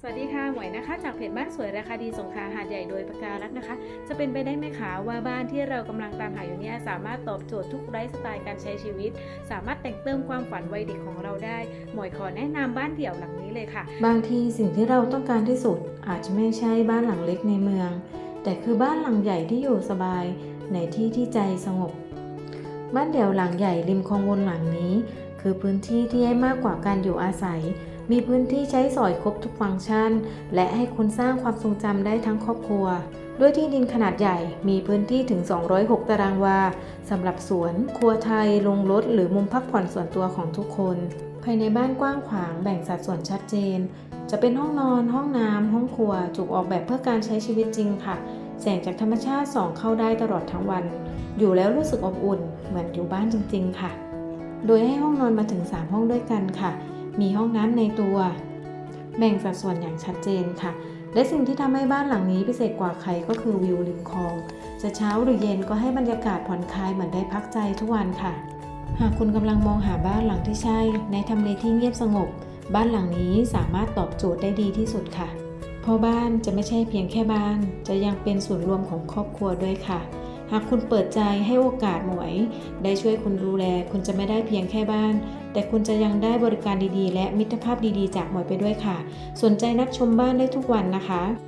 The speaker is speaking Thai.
สวัสดีค่ะ หมวยนะคะ จากเพจบ้านสวยราคาดีสงขลาหาดใหญ่โดยประการักนะคะ จะเป็นไปได้ไหมคะว่าบ้านที่เรากำลังตามหาอยู่เนี่ยสามารถตอบโจทย์ทุกไลฟ์สไตล์การใช้ชีวิต สามารถแต่งเติมความฝันวัยเด็กของเราได้ หมวยขอแนะนำบ้านเดี่ยวหลังนี้เลยค่ะ บางทีสิ่งที่เราต้องการที่สุดอาจจะไม่ใช่บ้านหลังเล็กในเมือง แต่คือบ้านหลังใหญ่ที่อยู่สบายในที่ที่ใจสงบ บ้านเดี่ยวหลังใหญ่ริมคลองวนหลังนี้ คือพื้นที่ที่ให้มากกว่าการอยู่อาศัย มีพื้นที่ใช้สอยครบทุกฟังก์ชัน และให้คุณสร้างความทรงจำได้ทั้งครอบครัว ด้วยที่ดินขนาดใหญ่ มีพื้นที่ถึง 206 ตารางวาสำหรับสวน ครัวไทยโรงรถ หรือมุมพักผ่อนส่วนตัวของทุกคน ภายในบ้านกว้างขวางแบ่งสัดส่วนชัดเจน จะเป็นห้องนอน ห้องน้ำห้องครัวถูกออกแบบเพื่อการใช้ชีวิตจริงค่ะ แสงจากธรรมชาติส่องเข้าได้ตลอดทั้งวัน อยู่แล้วรู้สึกอบอุ่นเหมือนอยู่บ้านจริง ๆ ค่ะ โดยให้ห้องนอนมาถึง 3 ห้องด้วยกันค่ะ มีห้องน้ำในตัว แบ่งสัดส่วนอย่างชัดเจนค่ะ และสิ่งที่ทำให้บ้านหลังนี้พิเศษกว่าใครก็คือวิวริมคลอง จะเช้าหรือเย็นก็ให้บรรยากาศผ่อนคลายเหมือนได้พักใจทุกวันค่ะ หากคุณกำลังมองหาบ้านหลังที่ใช่ ในทำเลที่เงียบสงบ บ้านหลังนี้สามารถตอบโจทย์ได้ดีที่สุดค่ะ เพราะบ้านจะไม่ใช่เพียงแค่บ้าน จะยังเป็นส่วนรวมของครอบครัวด้วยค่ะ หากคุณเปิดใจให้โอกาสหมวย ได้ช่วยคุณดูแล คุณจะไม่ได้เพียงแค่บ้าน แต่คุณจะยังได้บริการดีๆ และมิตรภาพดีๆ จากหมวยไปด้วยค่ะ สนใจนัดชมบ้านได้ทุกวันนะคะ